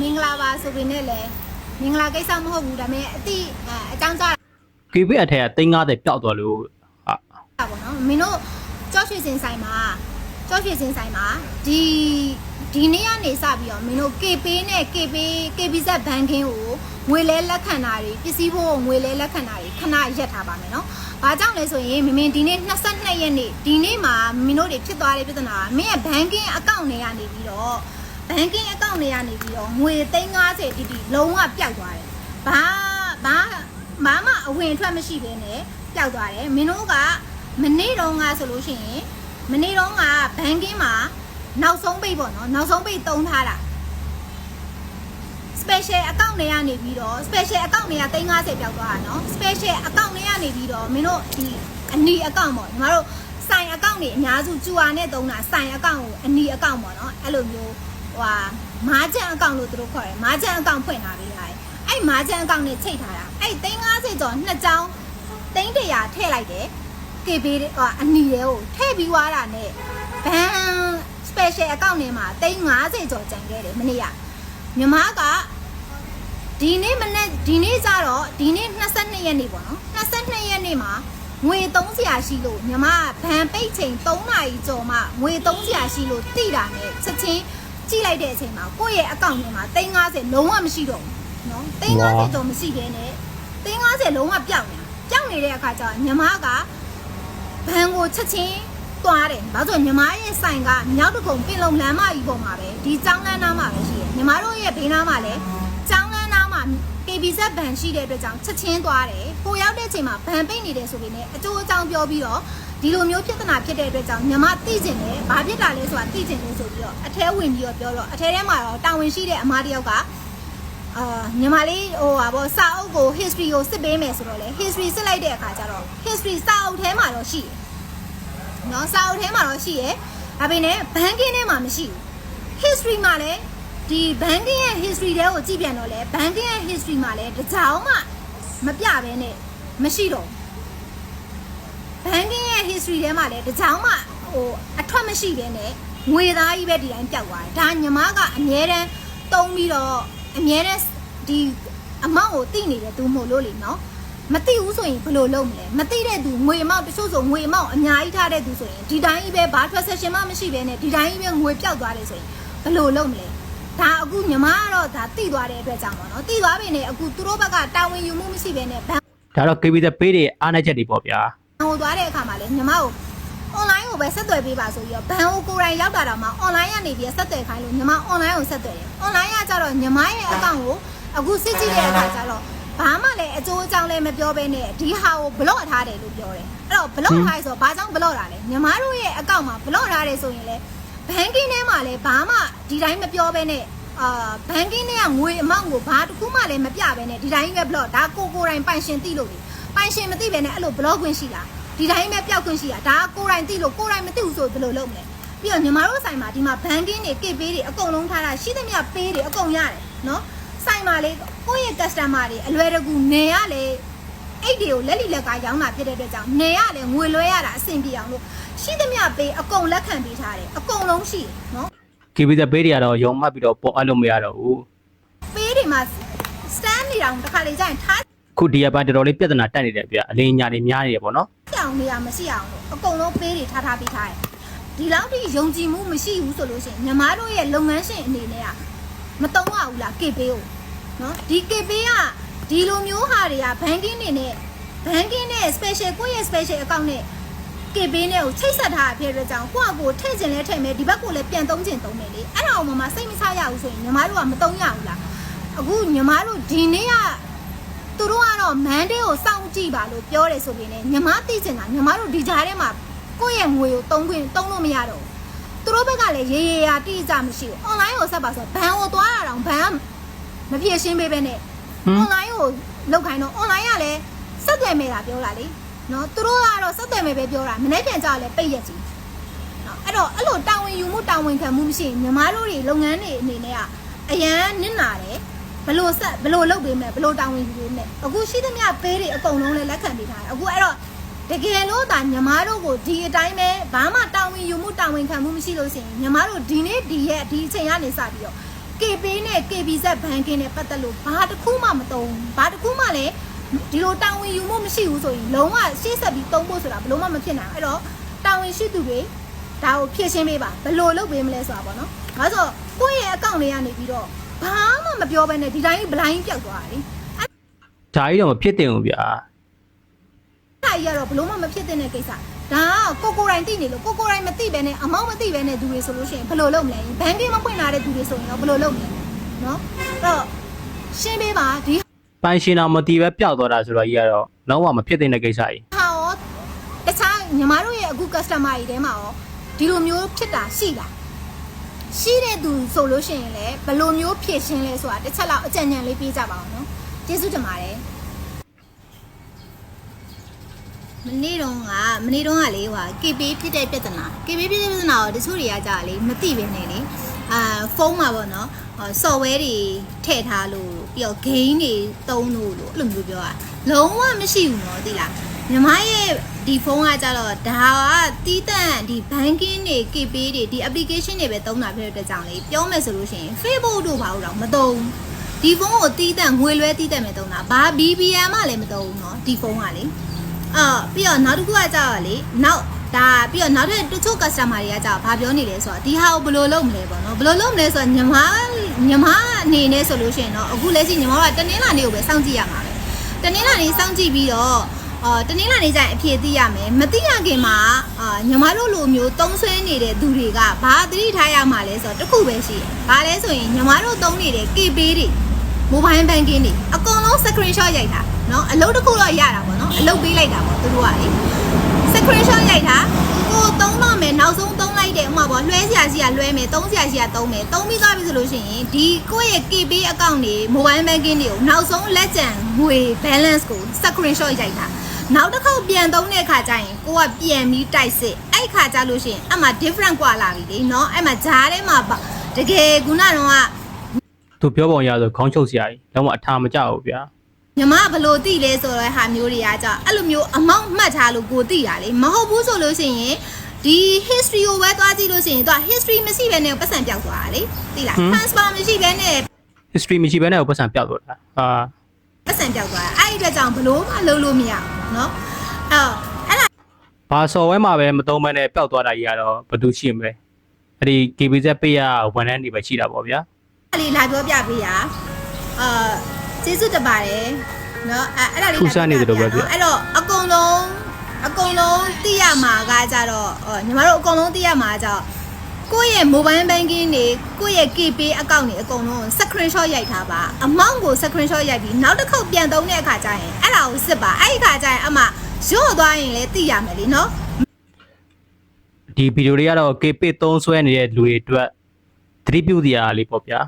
မင်္ဂလာပါဆိုပေနဲ့လည်းမင်္ဂလာကိစ္စမဟုတ်ဘူးဒါပေမဲ့အတိအဲအကြောင်းကြားကေဘီအထက်က350ပျောက်သွားလို့ဟာတာပေါ့နော်မင်းတို့ကြော့ရွှေစင်ဆိုင်မှာကြော့ရွှေစင်ဆိုင်မှာဒီဒီနေ့ကနေစပြီးတော့မင်းတို့ KP နဲ့ KP KBZ ဘန်ကင်းကိုငွေလဲလက်ခံတာတွေပစ္စည်းဖို့ငွေလဲလက်ခံတာတွေခဏရက်ထားပါမယ်နော်။ဘာကြောင့်လဲဆိုရင်မင်းမင်းဒီနေ့22ရက်နေ့ဒီနေ့မှာမင်းတို့တွေဖြစ်သွားတဲ့ပြဿနာကမင်းရဲ့ဘန်ကင်းအကောင့်တွေကနေပြီးတော့ ဘန်ကင်းအကောင့်တွေကနေပြီးတော့ငွေ350တီတီလုံးဝပျောက်သွားတယ်။ဘာဘာဘာမှအဝင်အထွက်မရှိဘဲနဲ့ပျောက်သွားတယ်။မင်းတို့ကမနေ့တုန်းကဆိုလို့ရှိရင်မနေ့တုန်းကဘန်ကင်းမှာနောက်ဆုံးပိတ်ပေါ့နော်နောက်ဆုံးပိတ်တုံးထားတာ special account တွေကနေပြီးတော့ special account တွေက350ပြောက်သွားတာနော် special account တွေကနေပြီးတော့မင်းတို့ဒီအနီ account ပေါ့ညီမတို့ဆိုင် account တွေအများစုကျူအာနဲ့တုံးတာဆိုင် account ကိုအနီ account ပေါ့နော်အဲ့လိုမျိုး ဟိုဟာမာဂျန် account လို့သူတို့ခေါ်တယ်မာဂျန် account ဖွင့်ထားပေးရတယ်အဲ့မာဂျန် account နဲ့ချိတ်ထားတာအဲ့350ကျော်နှစ်ကြောင်း300ထည့်လိုက်တယ် KB တွေအနီတွေကိုထည့်ပြီးွားတာနဲ့ဘန် special account ထဲမှာ350ကျော်ကျန်ခဲ့တယ်မနေ့ကမြမကဒီနေ့မနေ့ဒီနေ့ကျတော့ဒီနေ့22ရက်နေ့ပေါ့နော်22ရက်နေ့မှာငွေ300ရှိလို့မြမကဘန်ပိတ်ချိန်3နာရီကျော်မှငွေ300ရှိလို့တိတာနဲ့ချက်ချင်း ကြည့်လိုက်တဲ့အချိန်မှာကိုယ့်ရဲ့အကောင့်ထဲမှာ350လုံးဝမရှိတော့ဘူးနော်350ကျော်မရှိဘဲနဲ့350လုံးဝပျောက်နေတာပျောက်နေတဲ့အခါကျတော့မြမကဘန်ကိုချက်ချင်းသွားတယ်။ဘာလို့ဆိုညီမရဲ့ဆိုင်ကမြောက်တကုံပင်လုံလမ်းမကြီးပေါ်မှာပဲဒီကျောင်းလမ်းနားမှာပဲရှိတယ်။ညီမတို့ရဲ့ဘေးနားမှာလည်းကျောင်းလမ်းနားမှာ KBZ ဘန်ရှိတဲ့အတွက်ကြောင့်ချက်ချင်းသွားတယ်။ကိုရောက်တဲ့အချိန်မှာဘန်ပိတ်နေတယ်ဆိုပေမဲ့အကျိုးအကြောင်းပြောပြီးတော့ဒီလိုမျိုးပြဿနာဖြစ်တဲ့အတွက်ကြောင့်ညီမသိကျင်တယ်။ဘာဖြစ်တာလဲဆိုတာသိကျင်တယ်ဆိုပြီးတော့အထဲဝင်ပြီးတော့ပြောတော့အထဲထဲမှာတော့တာဝန်ရှိတဲ့အမားတယောက်ကအာညီမလေးဟိုဟာဗောစာအုပ်ကို history ကိုစစ်ပေးမယ်ဆိုတော့လေ history စစ်လိုက်တဲ့အခါကျတော့ history စာအုပ်ထဲမှာတော့ရှိတယ်။နော်စာအုပ်ထဲမှာတော့ရှိရယ်။ဒါပေမဲ့ banking ထဲမှာမရှိဘူး။ history မှာလည်း ဒီ banking ရဲ့ history တဲကိုကြည့်ပြန်တော့လေ banking ရဲ့ history မှာလည်းတစ်ကြောင်မှမပြဘဲနဲ့မရှိတော့ဘူး။ banking ရဲ့ history ထဲမှာလည်းတစ်ကြောင်မှဟိုအထွက်မရှိဘဲနဲ့ငွေသားကြီးပဲဒီတိုင်းပျောက်သွားတယ်။ဒါညီမကအမြဲတမ်းတုံးပြီးတော့အမြဲတမ်းဒီအမောင့်ကိုတိနေတဲ့သူမို့လို့လေနော်မတိဘူးဆိုရင်ဘယ်လိုလုပ်မလဲမတိတဲ့သူငွေအမောင့်တချို့ဆိုငွေအမောင့်အများကြီးထားတဲ့သူဆိုရင်ဒီတိုင်းကြီးပဲဘာ transaction မှမရှိဘဲနဲ့ဒီတိုင်းကြီးပဲငွေပျောက်သွားတယ်ဆိုရင်ဘယ်လိုလုပ်မလဲ ဒါအခုညီမကတော့ဒါတိသွားတဲ့အတွက်ကြောင့်ပေါ့နော်တိသွားပြီနဲ့အခုသူတို့ဘက်ကတာဝန်ယူမှုမရှိဘဲနဲ့ဘန်ဒါတော့ KB တဲ့ပေးတွေအားနေချက်တွေပေါ့ဗျာဟိုသွားတဲ့အခါမှာလေညီမကို online ကိုပဲဆက်သွယ်ပေးပါဆိုပြီးတော့ဘန်ကိုကိုယ်တိုင်ရောက်တာတော့မှ online ကနေပြီးဆက်သွယ်ခိုင်းလို့ညီမ online ကိုဆက်သွယ်တယ် online ကကြတော့ညီမရဲ့အကောင့်ကိုအခုစစ်ကြည့်တဲ့အခါကျတော့ဘာမှလည်းအကျိုးအကြောင်းလည်းမပြောဘဲနဲ့ဒီဟာကို block ထားတယ်လို့ပြောတယ်အဲ့တော့ block ထားရဆိုတော့ဘာကြောင့် block တာလဲညီမတို့ရဲ့အကောင့်မှာ block ထားတယ်ဆိုရင်လေ banking ထဲမှာလည်းဘာမှဒီတိုင်းမပြောဘဲနဲ့အာ banking ထဲကငွေအမောင့်ကိုဘာတစ်ခုမှလည်းမပြဘဲနဲ့ဒီတိုင်းပဲ block ဒါကိုကိုယ်တိုင်ပိုင်ရှင်သိလို့လေပိုင်ရှင်မသိဘဲနဲ့အဲ့လို block ခွင့်ရှိလားဒီတိုင်းပဲပျောက်ခွင့်ရှိတာဒါကကိုယ်တိုင်သိလို့ကိုယ်တိုင်မသိဘူးဆိုဘယ်လိုလုပ်မလဲပြီးတော့ညီမတို့ဆိုင်မှာဒီမှာ banking တွေ kit ပေးတွေအကုန်လုံးထားတာရှိသမျှပေးတွေအကုန်ရတယ်နော်ဆိုင်မှာလေကိုယ့်ရဲ့ customer တွေအလွယ်တကူနေရလေ အိတ်တွေကိုလက်လီလက်ကရောင်းတာဖြစ်တဲ့အတွက်ကြောင့်နေရလေငွေလွှဲရတာအဆင်ပြေအောင်လို့ရှိသမျှပေးအကုန်လက်ခံပေးထားတယ်အကုန်လုံးရှိတယ်နော် KB တဲ့ပေးတွေကတော့ယုံမှတ်ပြီးတော့ပေါ်အပ်လို့မရတော့ဘူးပေးတွေမှာ stand နေအောင်တစ်ခါလေကြာရင်ထားခုဒီရပိုင်းတော်တော်လေးပြဿနာတက်နေတယ်ဗျာအလင်းညာတွေများနေတယ်ပေါ့နော်ကြောင်နေရမရှိအောင်လို့အကုန်လုံးပေးတွေထားထားပေးထားတယ်ဒီလောက်ထိယုံကြည်မှုမရှိဘူးဆိုလို့ရှိရင်ညီမတို့ရဲ့လုပ်ငန်းရှင်အနေနဲ့ကမတုံးရဘူးလား KP ကိုနော်ဒီ KP က ဒီလိုမျိုးဟာတွေက banking နေနဲ့ banking နဲ့ special ကိုယ့်ရဲ့ special account နဲ့ KP နဲ့ကိုချိတ်ဆက်ထားတာဖြစ်တဲ့ကြောင့်ကိုယ့်အကိုထည့်ခြင်းလဲထည့်မယ်ဒီဘက်ကိုလည်းပြန်သုံးခြင်းသုံးမယ်လေအဲ့ဒါအောင်မှမစိတ်မချရဘူးဆိုရင်ညီမတို့ကမတုံးရဘူးလားအခုညီမတို့ဒီနေ့ကသူတို့ကတော့မန်ဒေးကိုစောင့်ကြည့်ပါလို့ပြောတယ်ဆိုပြီးနေညီမသိချင်တာညီမတို့ဒီကြားထဲမှာကိုယ့်ရဲ့ငွေကိုတုံးခွင့်တုံးလို့မရတော့ဘူးသူတို့ဘက်ကလည်းရေရေရာတိကျမရှိဘူး online ကိုဆက်ပါဆိုဘန်ကိုသွားတာတော့ဘန်ကမပြည့်ရှင်းပေးပဲနဲ့ဟမ် online ကိုလောက်ခိုင်းတော့ online ကလည်းစက်တယ်မဲ့တာပြောတာလေနော်သူတို့ကတော့စက်တယ်မဲ့ပဲပြောတာမနေ့ပြန်ကြလည်းပိတ်ရက်ကြီးနော်အဲ့တော့အဲ့လိုတာဝန်ယူမှုတာဝန်ခံမှုမရှိရင်ညီမတို့တွေလုပ်ငန်းတွေအနေနဲ့ကအရန်နစ်နာတယ်ဘလို့ဆက်ဘလို့လုပ်ပေးမယ်ဘလို့တောင်းဝင်ယူပေးမယ်အခုရှိသမျှပေးတွေအကုန်လုံးလည်းလက်ခံပေးထားတယ်အခုအဲ့တော့တကယ်လို့ဒါညီမတို့ကိုဒီအတိုင်းပဲဘာမှတောင်းဝင်ယူမှုတောင်းဝင်ခံမှုမရှိလို့ရှိရင်ညီမတို့ဒီနေ့ဒီရက်ဒီအချိန်ကနေစပြီးတော့ KB နဲ့ KBZ ဘန်ကင်းနဲ့ပတ်သက်လို့ဘာတစ်ခုမှမတုံးဘာတစ်ခုမှလည်းဒီလိုတာဝန်ယူမှုမရှိဘူးဆိုရင်လုံးဝရှေ့ဆက်ပြီးတုံးဖို့ဆိုတာဘယ်လို့မှမဖြစ်နိုင်ဘူးအဲ့တော့တာဝန်ရှိသူတွေဒါကိုဖြည့်ရှင်းပေးပါဘယ်လိုလုပ်ပေးမလဲဆိုတာပေါ့နော်ဒါဆိုကိုယ့်ရဲ့အကောင့်လေးကနေပြီးတော့ဘာမှမပြောဘဲနဲ့ဒီတိုင်းဘလိုင်းပြောက်သွားတာလေဒါကြီးတော့မဖြစ်တင်ဘူးဗျာအဲ့ဒါကြီးကတော့ဘလို့မှမဖြစ်တဲ့ကိစ္စ ဒါကကိုကိုယ်တိုင်သိနေလို့ကိုကိုယ်တိုင်မသိပဲနဲ့အမောင်းမသိပဲနဲ့သူတွေဆိုလို့ရှိရင်ဘယ်လိုလုပ်မလဲဘန်ကင်းမပွင့်လာတဲ့သူတွေဆိုရင်တော့ဘယ်လိုလုပ်မလဲနော်အဲ့တော့ရှင်းပေးပါဒီပိုင်ရှင်တော်မတီးပဲပျောက်သွားတာဆိုတော့ကြီးကတော့လုံးဝမဖြစ်တင်တဲ့ကိစ္စကြီးဟာရောတခြားညီမတို့ရဲ့အခု customer တွေထဲမှာရောဒီလိုမျိုးဖြစ်တာရှိလားရှိတဲ့သူဆိုလို့ရှိရင်လည်းဘယ်လိုမျိုးဖြည့်ရှင်းလဲဆိုတာတစ်ချက်လောက်အကြံဉာဏ်လေးပေးကြပါအောင်နော်ကျေးဇူးတင်ပါတယ် မနေ့တုန်းကမနေ့တုန်းကလေဟို KB ဖြစ်တဲ့ပြဿနာ KB ဖြစ်တဲ့ပြဿနာကိုတချို့တွေကကြာလေမသိပဲနေလေအာဖုန်းမှာပေါ့နော်ဟို software တွေထည့်ထားလို့ပြီးတော့ game တွေတုံးလို့လို့အဲ့လိုမျိုးပြောတာလုံးဝမရှိဘူးနော်သိလားညီမရဲ့ဒီဖုန်းကကြတော့ဒါကတီးတန့်ဒီ banking တွေ KB တွေဒီ application တွေပဲတုံးတာဖြစ်တဲ့အတွက်ကြောင့်လေပြောမယ်ဆိုလို့ရှိရင် Facebook တို့ဘာလို့တော့မတုံးဒီဖုန်းကိုတီးတန့်ငွေလွှဲတီးတန့်ပဲတုံးတာဘာ BBM မှလည်းမတုံးဘူးနော်ဒီဖုန်းကလေ အော်ပြီးတော့နောက်တစ်ခုကကြာတော့လေနောက်ဒါပြီးတော့နောက်ထပ်တချို့ customer တွေကကြာဘာပြောနေလဲဆိုတော့ဒီဟာကိုဘယ်လိုလုပ်မလဲပေါ့နော်ဘယ်လိုလုပ်မလဲဆိုတော့ညီမညီမအနေနဲ့ဆိုလို့ရှိရင်တော့အခုလက်ရှိညီမတို့ကတနင်္လာနေ့ကိုပဲစောင့်ကြည့်ရမှာပဲတနင်္လာနေ့စောင့်ကြည့်ပြီးတော့အော်တနင်္လာနေ့ကျရင်အဖြေသိရမယ်မသိရခင်မှာအာညီမတို့လိုမျိုးတုံးဆွဲနေတဲ့သူတွေကဘာသတိထားရမှာလဲဆိုတော့တစ်ခုပဲရှိတယ်ဘာလဲဆိုရင်ညီမတို့တုံးနေတဲ့ KB တွေ mobile banking တွေအကုန်လုံး screenshot ရိုက်တာ เนาะအလုပ်တစ်ခုတော့ရတာပေါ့เนาะအလုပ်ပေးလိုက်တာပေါ့သူတို့ကလေ screenshot ရိုက်တာကိုသုံးတော့မယ်နောက်ဆုံးသုံးလိုက်တယ်ဥမာပေါ့လွှဲစရာရှိရလွှဲမယ်သုံးစရာရှိရသုံးမယ်သုံးပြီးသွားပြီဆိုလို့ရှိရင်ဒီကိုယ့်ရဲ့ KB account တွေ mobile banking တွေကိုနောက်ဆုံးလက်ကျန်ငွေ balance ကို screenshot ရိုက်တာနောက်တစ်ခေါက်ပြန်သုံးတဲ့အခါကျရင်ကိုကပြန်ပြီးတိုက်စစ်အဲ့ခါကျလို့ရှိရင်အမှ different กว่าလာပြီလေเนาะအဲ့မှာဂျားထဲမှာပါတကယ်ခုနကတော့က သူပြောပုံရဆိုခေါင်းချုပ်စရာကြီးလုံးဝအထာမကြဘူးဗျာ ညီမဘလို့တိလဲဆိုတော့ဟာမျိုးတွေကကြအဲ့လိုမျိုးအမောင့်မှတ်ထားလို့ကိုတိတာလေမဟုတ်ဘူးဆိုလို့ရှိရင်ဒီ history ကိုပဲသွားကြည့်လို့ရှိရင်သူက history မရှိဘဲနဲ့ပတ်စံပြောက်သွားတာလေသိလား transfer မရှိဘဲနဲ့ history မရှိဘဲနဲ့ပတ်စံပျောက်သွားတာဟာ ပတ်စံပြောက်သွားတာအဲ့ဒီအတွက်ကြောင့်ဘလို့မှလုပ်လို့မရဘူးเนาะအဲ့တော့အဲ့ဒါ ဘာ software မှာပဲမသုံးမနဲ့ပျောက်သွားတာကြီးကတော့ဘာလို့ရှိမလဲအဲ့ဒီ KBZ ပေးရဝန်ထမ်းတွေပဲရှိတာပေါ့ဗျာ လေးလာပြောပြပေးရအာ ကျေးဇူးတင်ပါတယ်เนาะအဲ့အဲ့ဒါလေး ထူးဆန်းနေတယ်လို့ပဲပြော အဲ့တော့အကုန်လုံးအကုန်လုံးသိရမှာကကြတော့အော်ညီမတို့အကုန်လုံးသိရမှာကကြတော့ ကိုယ့်ရဲ့ mobile banking တွေကိုယ့်ရဲ့ KP account တွေအကုန်လုံး screenshot ရိုက်ထားပါ amount ကို screenshot ရိုက်ပြီးနောက်တစ်ခေါက်ပြန်သုံးတဲ့အခါကျရင်အဲ့ဒါကိုစစ်ပါအဲ့ဒီအခါကျရင်အမရော့သွားရင်လည်းသိရမယ်လीနော် ဒီဗီဒီယိုတွေကတော့ KP သုံးဆွဲနေတဲ့လူတွေအတွက်သတိပြုစရာလေးပေါ့ဗျာ